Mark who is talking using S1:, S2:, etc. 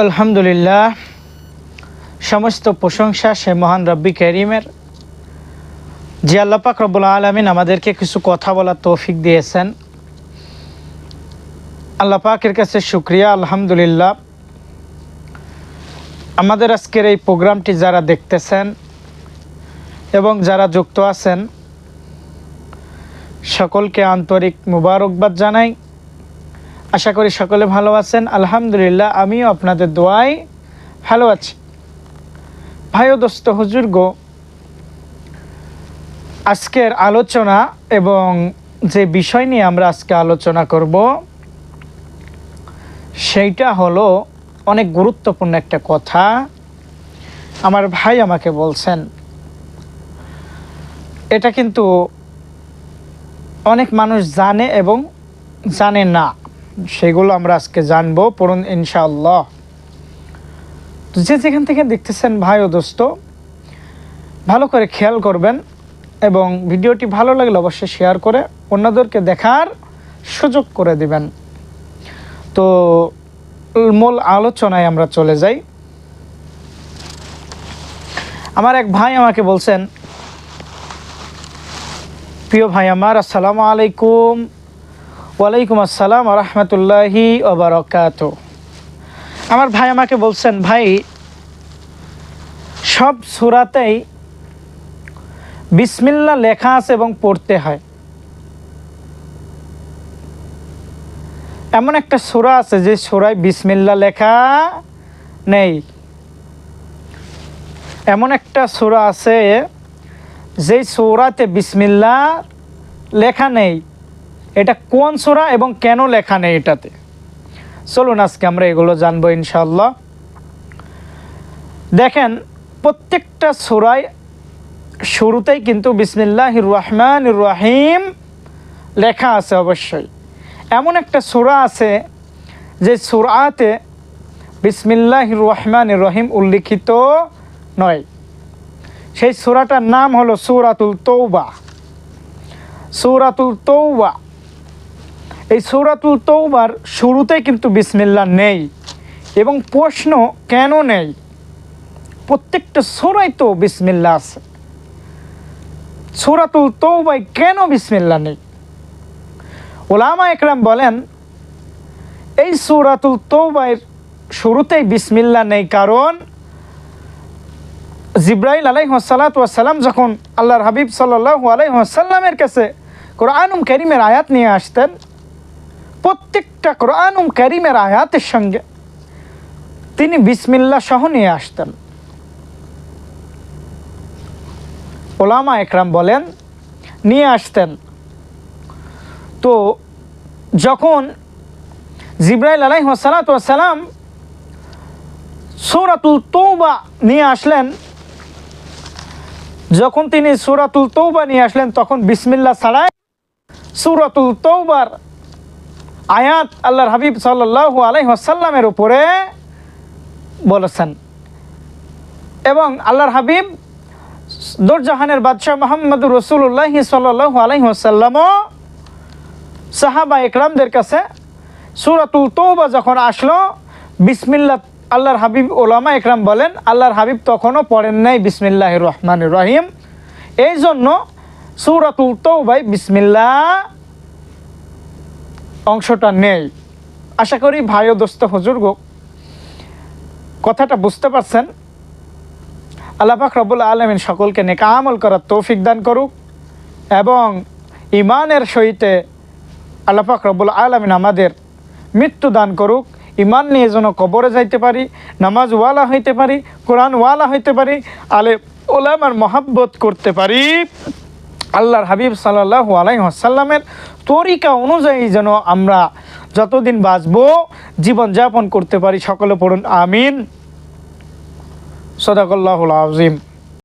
S1: আলহামদুলিল্লাহ, সমস্ত প্রশংসা সে মহান রব্বি করিমের। যে আল্লাপাক রব্বুল আলমিন আমাদেরকে কিছু কথা বলার তৌফিক দিয়েছেন। আল্লাহ পাকের কাছে শুক্রিয়া, আলহামদুলিল্লাহ। আমাদের আজকের এই প্রোগ্রামটি যারা দেখতেছেন এবং যারা যুক্ত আছেন, সকলকে আন্তরিক মুবারকবাদ জানাই। আশা করি সকলে ভালো আছেন। আলহামদুলিল্লাহ, আমিও আপনাদের দোয়ায় ভালো আছি। ভাই ও দোস্ত, হুজুর গো, আজকের আলোচনা এবং যে বিষয় নিয়ে আমরা আজকে আলোচনা করব, সেইটা হলো অনেক গুরুত্বপূর্ণ একটা কথা। আমার ভাই আমাকে বলছেন, এটা কিন্তু অনেক মানুষ জানে এবং জানে না। সেগুলো আমরা আজকে জানব, পড়ুন ইনশাআল্লাহ। তো যে যেখান থেকে দেখতেছেন ভাই ও দোস্ত, ভালো করে খেয়াল করবেন এবং ভিডিওটি ভালো লাগলে অবশ্যই শেয়ার করে অন্যদেরকে দেখার সুযোগ করে দিবেন। তো মূল আলোচনায় আমরা চলে যাই। আমার এক ভাই আমাকে বলছেন, প্রিয় ভাই আমার, আসসালামু আলাইকুম। ওয়ালাইকুম আসসালাম রহমতুল্লাহি ওবরকাত আমার ভাই আমাকে বলছেন, ভাই, সব সুরাতেই বিসমিল্লা লেখা আছে এবং পড়তে হয়। এমন একটা সুরা আছে যে সুরায় বিসমিল্লা লেখা নেই। এমন একটা সুরা আছে যেই সৌরাতে বিসমিল্লা লেখা নেই। এটা কোন সোরা এবং কেন লেখা নেই এটাতে? চলুন আজকে আমরা এগুলো জানব ইনশাল্লাহ দেখেন, প্রত্যেকটা সোরায় শুরুতেই কিন্তু বিসমিল্লাহ রহমান রাহিম লেখা আছে অবশ্যই। এমন একটা সোরা আছে যে সুরাতে বিসমিল্লাহ রহমান রহিম উল্লিখিত নয়। সেই সুরাটার নাম হলো সুরাতুল তৌবা। সুরাতুল তৌবা। এই সৌরাতুল তৌবার শুরুতে কিন্তু বিসমিল্লা নেই এবং প্রশ্ন কেন নেই? প্রত্যেকটা সোরাই তো বিসমিল্লা আছে। সৌরাতুল তৌবাই কেন বিসমিল্লা নেই? ওলামা একরাম বলেন, এই সৌরাতুল তৌবাইয়ের শুরুতেই বিসমিল্লা নেই কারণ জিব্রাইল আলাইহসালাতাম যখন আল্লাহর হাবিব সাল্লাহ আলাইসাল্লামের কাছে কোরআনুম করিমের আয়াত নিয়ে আসতেন প্রত্যেকটা কোরআনুম করিমের আয়াতের সঙ্গে তিনি বিসমিল্লা সহ নিয়ে আসতেন। ওলামা একরাম বলেন, নিয়ে আসতেন। তো যখন জিব্রাইল আলাই সালাম সৌরাতুল তৌবা নিয়ে আসলেন, যখন তিনি সুরাতুল তৌবা নিয়ে আসলেন, তখন বিসমিল্লা ছাড়াই সুরাতুল তৌবার আয়াত আল্লাহর হাবিব সাল্লাহ আলাইসাল্লামের উপরে বলেছেন। এবং আল্লাহর হাবিব দোরজাহানের বাদশাহ মোহাম্মদুর রসুল্লাহি সাল্লাহ আলাইসাল্লামও সাহাবা একরামদের কাছে সুরাতুল তৌবা যখন আসলো বিসমিল্লা আল্লাহর হাবিব ওলামা একরাম বলেন, আল্লাহর হাবিব তখনও পড়েন নাই বিসমিল্লাহ রহমান রহিম। এই জন্য সুরাতুল তৌবাই বিসমিল্লা অংশটা নেই। আশা করি ভাই ও দোস্ত হজুর্গ কথাটা বুঝতে পারছেন? আল্লাপাক রবুল্লা আলমিন সকলকে নেকা আমল করার তৌফিক দান করুক এবং ইমানের সহিতে আল্লাপাক রবুল আলমিন আমাদের মৃত্যু দান করুক। ইমান নিয়ে যেন কবরে যাইতে পারি নামাজ ওয়ালা হইতে পারি কোরআন ওয়ালা হইতে পারি, আলে ওলামার মহাব্বত করতে পারি। আল্লাহর হাবিব সাল্লাহ আলাইসাল্লামের তরিকা অনুযায়ী যেন আমরা যতদিন বাঁচব জীবনযাপন করতে পারি, সকলে পড়ুন, আমিন। সদাকল্লাহুল আজিম